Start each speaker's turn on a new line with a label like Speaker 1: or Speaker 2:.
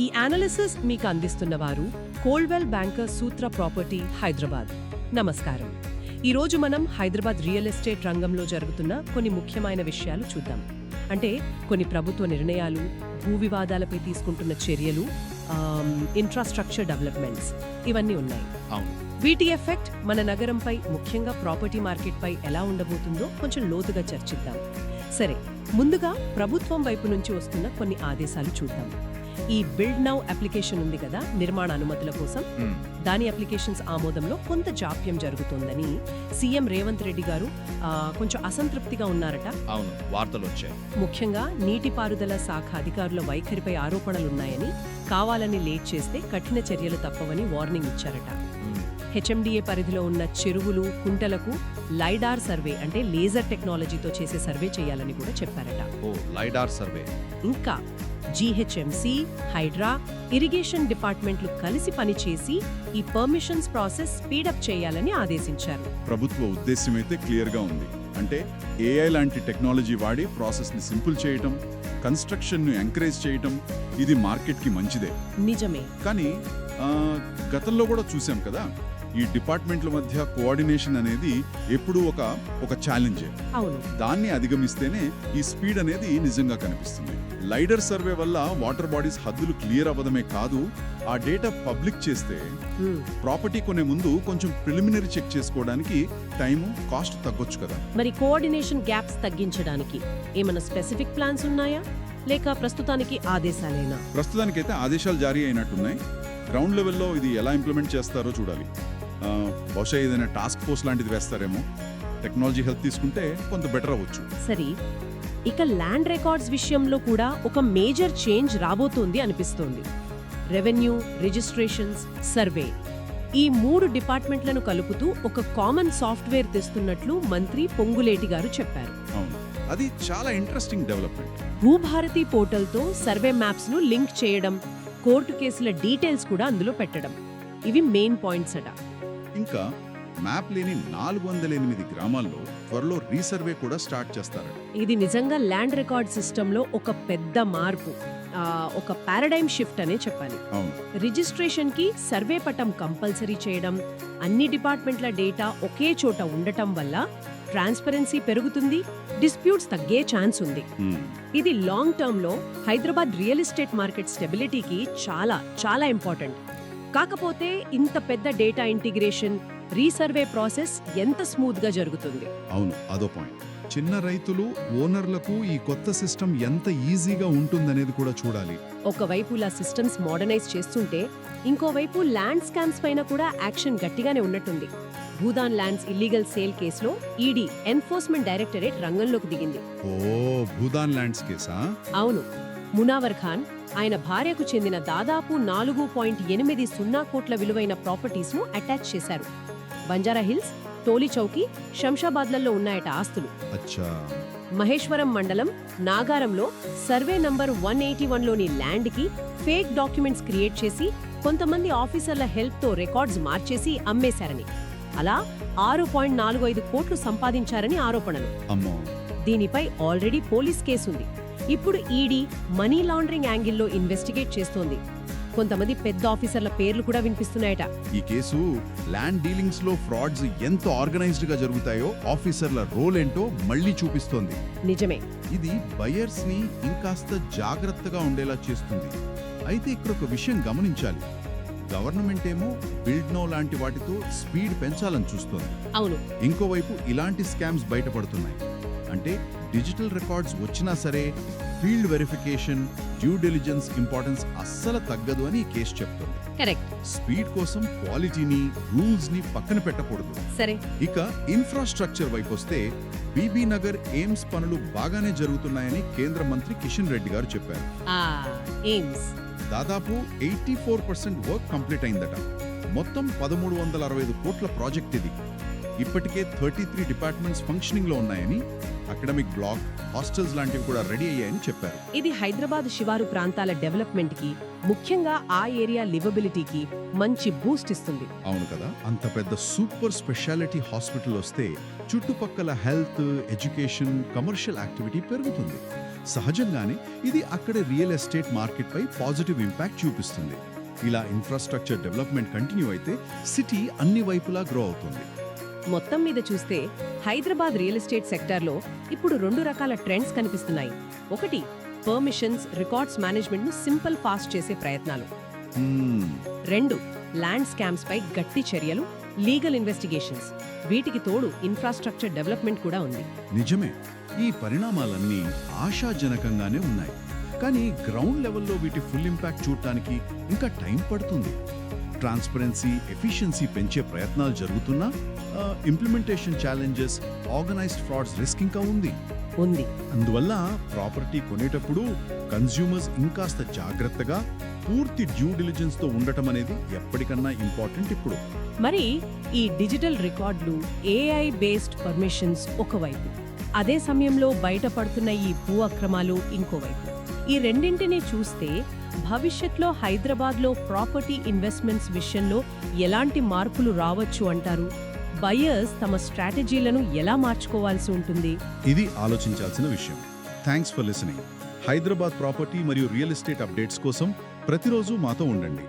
Speaker 1: ఈ అనాలిసిస్ మీకు అందిస్తున్న వారు Coldwell Banker Sutra property Hyderabad నమస్కారం. ఈ రోజు మనం హైదరాబాద్ రియల్ ఎస్టేట్ రంగంలో జరుగుతున్న కొన్ని ముఖ్యమైన విషయాలు చూద్దాం. అంటే కొన్ని ప్రభుత్వ నిర్ణయాలు భూ వివాదాలపై తీసుకుంటున్న చర్యలు ఇన్ఫ్రాస్ట్రక్చర్ డెవలప్మెంట్స్ ఇవన్నీ ఉన్నాయి. వీటి ఎఫెక్ట్ మన నగరంపై ముఖ్యంగా ప్రాపర్టీ మార్కెట్పై ఎలా ఉండబోతుందో కొంచెం లోతుగా చర్చిద్దాం. సరే ముందుగా ప్రభుత్వం వైపు నుంచి వస్తున్న కొన్ని ఆదేశాలు చూద్దాం. ఈ బిల్డ్ నౌ అప్లికేషన్ ఉంది కదా నిర్మాణ అనుమతుల కోసం. దాని అప్లికేషన్స్ ఆమోదంలో కొంత జాప్యం జరుగుతోందని సీఎం రేవంత్ రెడ్డి గారు కొంచెం అసంతృప్తిగా ఉన్నారట.
Speaker 2: అవును వార్తలు వచ్చాయి.
Speaker 1: ముఖ్యంగా నీటిపారుదల శాఖ అధికారుల వైఖరిపై ఆరోపణలున్నాయని కావాలని లేట్ చేస్తే కఠిన చర్యలు తప్పవని వార్నింగ్ ఇచ్చారట. హెచ్ఎండిఏ పరిధిలో ఉన్న చెరువులు కుంటలకు లైడార్ సర్వే అంటే లేజర్ టెక్నాలజీతో చేసే సర్వే చేయాలని కూడా చెప్పారట.
Speaker 2: ఓ లైడార్ సర్వే
Speaker 1: ఇంకా జీహెచ్ఎంసీ హైడ్రా ఇరిగేషన్ డిపార్ట్మెంట్లు కలిసి పనిచేసి ఈ పర్మిషన్స్ ప్రాసెస్ స్పీడప్ చేయాలని ఆదేశించారు.
Speaker 3: ప్రభుత్వ ఉద్దేశ్యం అయితే క్లియర్గా ఉంది. అంటే ఏఐ లాంటి టెక్నాలజీ వాడి ప్రాసెస్ని సింపుల్ చేయటం కన్స్ట్రక్షన్ను ఎంకరేజ్ చేయటం ఇది మార్కెట్కి మంచిదే.
Speaker 1: నిజమే.
Speaker 3: కానీ గతంలో కూడా చూసాం కదా? ఈ డిపార్ట్మెంట్ల మధ్య కోఆర్డినేషన్ అనేది ఎప్పుడూ ఒక ఒక ఛాలెంజే.
Speaker 1: అవును.
Speaker 3: దాన్ని అధిగమిస్తేనే ఈ స్పీడ్ అనేది నిజంగా కనిపిస్తుంది. లైడర్ సర్వే వల్ల వాటర్ బాడీస్ హద్దులు క్లియర్ అవ్వడమే కాదు ఆ డేటా పబ్లిక్ చేస్తే. ప్రాపర్టీ కొనే ముందు కొంచెం ప్రిలిమినరీ చెక్ చేసుకోవడానికి టైము కాస్ట్ తగ్గొచ్చు కదా.
Speaker 1: మరి కోఆర్డినేషన్ గ్యాప్స్ తగ్గించడానికి ఏమైనా స్పెసిఫిక్ ప్లాన్స్ ఉన్నాయా? లేక ప్రస్తుతానికి ఆదేశాలేనా?
Speaker 3: ప్రస్తుతానికైతే ఆదేశాలు జారీ అయినట్టున్నాయి. గ్రౌండ్ లెవెల్లో ఇది ఎలా ఇంప్లిమెంట్ చేస్తారో చూడాలి. బహుశా ఏదైనా టాస్క్ ఫోర్స్ లాంటిది వేస్తారేమో. టెక్నాలజీ హెల్ప్ తీసుకుంటే కొంత బెటర్ అవ్వచ్చు.
Speaker 1: సరే ఇక ల్యాండ్ రికార్డ్స్ విషయంలో కూడా ఒక మేజర్ చేంజ్ రాబోతోంది అనిపిస్తోంది. రెవెన్యూ రిజిస్ట్రేషన్స్ సర్వే ఈ మూడు డిపార్ట్మెంట్లను కలుపుతూ ఒక కామన్ సాఫ్ట్వేర్ తెస్తున్నట్లు మంత్రి పొంగులేటి గారు చెప్పారు.
Speaker 3: అది చాలా ఇంట్రెస్టింగ్ డెవలప్మెంట్
Speaker 1: భూభారతి పోర్టల్తో సర్వే మ్యాప్స్ను లింక్ చేయడం కోర్టు కేసుల డీటెయిల్స్ కూడా అందులో పెట్టడం. ఇవి మెయిన్ పాయింట్స్ అట.
Speaker 3: ఇంకా మ్యాప్ లేని నాలుగు వందల ఎనిమిది గ్రామాల్లో త్వరలో రీసర్వే కూడా స్టార్ట్ చేస్తారట.
Speaker 1: ఇది నిజంగా ల్యాండ్ రికార్డ్ సిస్టంలో ఒక పెద్ద మార్పు. ఒక పారాడైమ్ షిఫ్ట్ అనే చెప్పాలి. రిజిస్ట్రేషన్కి సర్వే పటం కంపల్సరీ చేయడం అన్ని డిపార్ట్మెంట్ల డేటా ఒకే చోట ఉండటం వల్ల ట్రాన్స్పరెన్సీ పెరుగుతుంది డిస్ప్యూట్స్ తగ్గే ఛాన్స్ ఉంది.
Speaker 3: హ్మ్.
Speaker 1: ఇది లాంగ్ టర్మ్లో హైదరాబాద్ రియల్ ఎస్టేట్ మార్కెట్ స్టెబిలిటీకి చాలా చాలా ఇంపార్టెంట్. కాకపోతే ఇంత పెద్ద డేటా ఇంటిగ్రేషన్ రీసర్వే ప్రాసెస్ ఎంత స్మూత్గా జరుగుతుంది?
Speaker 3: అవును అదో పాయింట్. చిన్న రైతులు ఓనర్లకు ఈ కొత్త సిస్టమ్ ఎంత ఈజీగా ఉంటుందనేది కూడా చూడాలి.
Speaker 1: ఒకవైపు ఇలా సిస్టమ్స్ మోడర్నైజ్ చేస్తుంటే ఇంకోవైపు ల్యాండ్ స్కామ్స్ పైన కూడా యాక్షన్ గట్టిగానే ఉన్నట్టుంది. భూదాన్ ల్యాండ్స్ ఇల్లీగల్ సేల్ కేసులో ఈడీ ఎన్ఫోర్స్మెంట్ డైరెక్టరేట్ రంగంలోకి దిగింది.
Speaker 3: ఓ భూదాన్ ల్యాండ్స్ కేసా?
Speaker 1: అవును. మునావర్ ఖాన్ ఆయన భార్యకు చెందిన దాదాపు నాలుగు పాయింట్ ఎనిమిది సున్నా కోట్ల విలువైన ప్రాపర్టీస్ను అటాచ్ చేశారు. బంజారా హిల్స్ టోలీ చౌకీ శంషాబాద్లలో ఉన్నాయట ఆస్తులు.
Speaker 3: అచ్చా.
Speaker 1: మహేశ్వరం మండలం నాగారంలో సర్వే నంబర్ వన్ ఎయిటీ వన్లోని ల్యాండ్కి ఫేక్ డాక్యుమెంట్స్ క్రియేట్ చేసి కొంతమంది ఆఫీసర్ల హెల్ప్తో రికార్డ్స్ మార్చేసి అమ్మేశారని. అలా ఆరు పాయింట్ నాలుగు ఐదు కోట్లు సంపాదించారని ఆరోపణలు.
Speaker 3: అమ్మో.
Speaker 1: దీనిపై ఆల్రెడీ పోలీస్ కేసుంది. ఇప్పుడు ఈడీ మనీ లాండరింగ్ యాంగిల్లో ఇన్వెస్టిగేట్ చేస్తోంది. కొంతమంది పెద్ద ఆఫీసర్ల పేర్లు కూడా వినిపిస్తున్నాయట.
Speaker 3: ఈ కేసు ల్యాండ్ డీలింగ్స్లో ఫ్రాడ్స్ ఎంత ఆర్గనైజ్డ్గా జరుగుతాయో ఆఫీసర్ల రోల్ ఏంటో మళ్ళీ చూపిస్తోంది.
Speaker 1: నిజమే.
Speaker 3: ఇది బయర్స్ని ఇంకాస్త జాగ్రత్తగా ఉండేలా చేస్తుంది. అయితే ఇక్కడ ఒక విషయం గమనించాలి. గవర్నమెంట్ ఏమో బిల్డ్ నో లాంటి వాటితో స్పీడ్ పెంచాలని చూస్తోంది.
Speaker 1: అవును.
Speaker 3: ఇంకోవైపు ఇలాంటి స్కామ్స్ బయటపడుతున్నాయి. అంటే డిజిటల్ రికార్డ్స్ వచ్చినా సరే field verification due diligence importance అస్సలు తగ్గదు అని ఈ కేసు చెప్తుంది.
Speaker 1: కరెక్ట్.
Speaker 3: స్పీడ్ కోసం క్వాలిటీని రూల్స్ని పక్కన పెట్టకూడదు.
Speaker 1: సరే.
Speaker 3: ఇక ఇన్ఫ్రాస్ట్రక్చర్ వైపు వస్తే బీబీ నగర్ ఎయిమ్స్ పనులు బాగానే జరుగుతున్నాయని కేంద్ర మంత్రి కిషన్ రెడ్డి గారు చెప్పారు.
Speaker 1: ఆ ఎయిమ్స్.
Speaker 3: దాదాపు eighty four percent work complete అయిందట. మొత్తం పదమూడు వందల అరవై ఐదు కోట్ల ప్రాజెక్ట్ ఇది. ఇప్పటికే థర్టీ త్రీ డిపార్ట్మెంట్స్ ఫంక్షనింగ్లో ఉన్నాయని అకాడమిక్ బ్లాక్ హాస్టల్స్ లాంటివి కూడా రెడీ అయ్యాయని చెప్పారు.
Speaker 1: ఇది హైదరాబాద్ శివారు ప్రాంతాల డెవలప్మెంట్కి ముఖ్యంగా ఆ ఏరియా లివబిలిటీకి మంచి బూస్ట్ ఇస్తుంది.
Speaker 3: అవును కదా అంత పెద్ద సూపర్ స్పెషాలిటీ హాస్పిటల్ వస్తే చుట్టుపక్కల హెల్త్ ఎడ్యుకేషన్ కమర్షియల్ యాక్టివిటీ పెరుగుతుంది. సహజంగానే ఇది అక్కడి రియల్ ఎస్టేట్ మార్కెట్పై పాజిటివ్ ఇంపాక్ట్ చూపిస్తుంది. ఇలా ఇన్ఫ్రాస్ట్రక్చర్ డెవలప్మెంట్ కంటిన్యూ అయితే సిటీ అన్ని వైపులా గ్రో అవుతుంది.
Speaker 1: మొత్తం మీద చూస్తే హైదరాబాద్ రియల్ ఎస్టేట్ సెక్టార్లో ఇప్పుడు రెండు రకాల ట్రెండ్స్ కనిపిస్తున్నాయి. ఒకటి పర్మిషన్స్ రికార్డ్స్ మేనేజ్మెంట్ను సింపుల్ ఫాస్ట్ చేసే ప్రయత్నాలు. రెండు ల్యాండ్ స్కామ్స్ పై గట్టి చర్యలు. Legal investigations. వీటికి తోడు ఇన్ఫ్రాస్ట్రక్చర్ డెవలప్మెంట్ కూడా ఉంది.
Speaker 3: నిజమే. ఈ పరిణామాలన్నీ ఆశాజనకంగానే ఉన్నాయి. కానీ గ్రౌండ్ లెవెల్లో వీటి ఫుల్ ఇంపాక్ట్ చూడటానికి ఇంకా టైం పడుతుంది. ట్రాన్స్పరెన్సీ ఎఫిషియన్సీ పెంచే ప్రయత్నాలు జరుగుతున్నా implementation challenges organised frauds risk ఇంకా ఉంది.
Speaker 1: ఉంది.
Speaker 3: అందువల్ల ప్రాపర్టీ కొనేటప్పుడు కన్స్యూమర్స్ ఇంకాస్త జాగ్రత్తగా పూర్తి డ్యూ డిలిజెన్స్తో ఉండటం అనేది ఎప్పటికన్నా ఇంపార్టెంట్ ఇప్పుడు.
Speaker 1: మరి ఈ డిజిటల్ రికార్డులు ఏఐ బేస్డ్ పర్మిషన్స్ ఒకవైపు అదే సమయంలో బయటపడుతున్న ఈ భూ అక్రమాలు ఇంకోవైపు. ఈ రెండింటినీ చూస్తే భవిష్యత్లో హైదరాబాద్లో ప్రాపర్టీ ఇన్వెస్ట్మెంట్స్ విషయంలో ఎలాంటి మార్పులు రావచ్చు అంటారు? బయర్స్ తమ స్ట్రాటజీలను ఎలా మార్చుకోవాల్సి ఉంటుంది?
Speaker 3: ఇది ఆలోచించాల్సిన విషయం. Thanks for listening Hyderabad property మరియు రియల్ ఎస్టేట్ అప్డేట్స్ కోసం ప్రతిరోజు మాతో ఉండండి.